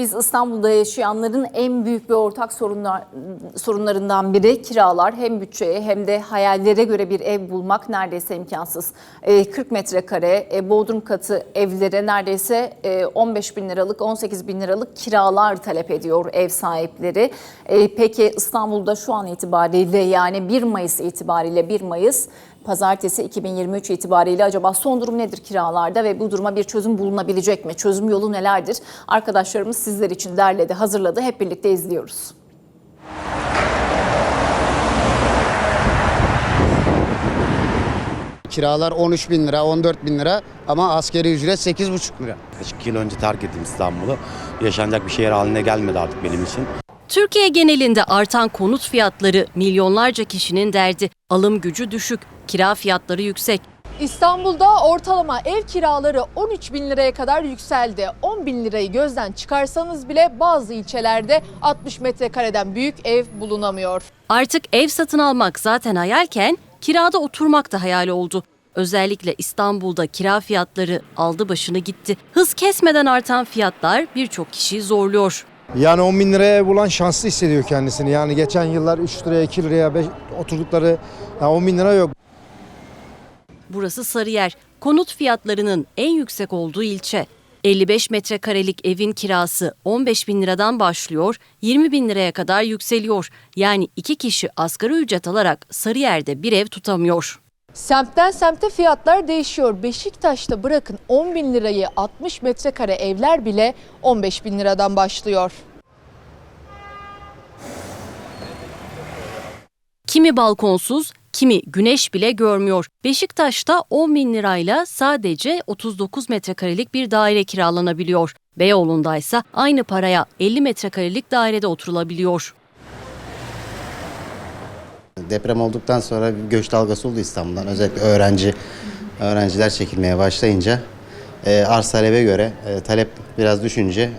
Biz İstanbul'da yaşayanların en büyük ve ortak sorunlar, sorunlarından biri kiralar. Hem bütçeye hem de hayallere göre bir ev bulmak neredeyse imkansız. Ee, 40 metrekare e, bodrum katı evlere neredeyse e, 15 bin liralık 18 bin liralık kiralar talep ediyor ev sahipleri. Ee, Peki İstanbul'da şu an itibariyle yani 1 Mayıs itibariyle 1 Mayıs Pazartesi 2023 itibariyle acaba son durum nedir kiralarda ve bu duruma bir çözüm bulunabilecek mi? Çözüm yolu nelerdir? Arkadaşlarımız sizler için derledi, hazırladı. Hep birlikte izliyoruz. Kiralar 13 bin lira, 14 bin lira ama askeri ücret 8,5 lira. Yaklaşık yıl önce terk ettim İstanbul'u. Yaşanacak bir şehir haline gelmedi artık benim için. Türkiye genelinde artan konut fiyatları milyonlarca kişinin derdi. Alım gücü düşük, kira fiyatları yüksek. İstanbul'da ortalama ev kiraları 13 bin liraya kadar yükseldi. 10 bin lirayı gözden çıkarsanız bile bazı ilçelerde 60 metrekareden büyük ev bulunamıyor. Artık ev satın almak zaten hayalken kirada oturmak da hayal oldu. Özellikle İstanbul'da kira fiyatları aldı başını gitti. Hız kesmeden artan fiyatlar birçok kişiyi zorluyor. Yani 10 bin liraya bulan şanslı hissediyor kendisini. Yani geçen yıllar 3 liraya 2 liraya beş- oturdukları yani 10 bin lira yok. Burası Sarıyer. Konut fiyatlarının en yüksek olduğu ilçe. 55 metrekarelik evin kirası 15 bin liradan başlıyor, 20 bin liraya kadar yükseliyor. Yani iki kişi asgari ücret alarak Sarıyer'de bir ev tutamıyor. Semtten semte fiyatlar değişiyor. Beşiktaş'ta bırakın 10 bin lirayı 60 metrekare evler bile 15 bin liradan başlıyor. Kimi balkonsuz, kimi güneş bile görmüyor. Beşiktaş'ta 10 bin lirayla sadece 39 metrekarelik bir daire kiralanabiliyor. Beyoğlu'nda ise aynı paraya 50 metrekarelik dairede oturulabiliyor. Deprem olduktan sonra bir göç dalgası oldu İstanbul'dan. Özellikle öğrenci öğrenciler çekilmeye başlayınca e, arz talebe göre e, talep biraz düşünce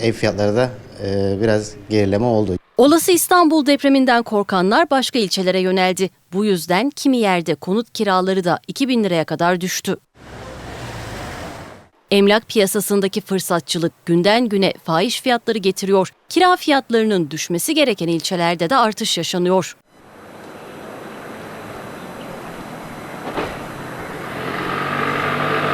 e, ev fiyatları da e, biraz gerileme oldu. Olası İstanbul depreminden korkanlar başka ilçelere yöneldi. Bu yüzden kimi yerde konut kiraları da 2000 liraya kadar düştü. Emlak piyasasındaki fırsatçılık günden güne fahiş fiyatları getiriyor. Kira fiyatlarının düşmesi gereken ilçelerde de artış yaşanıyor.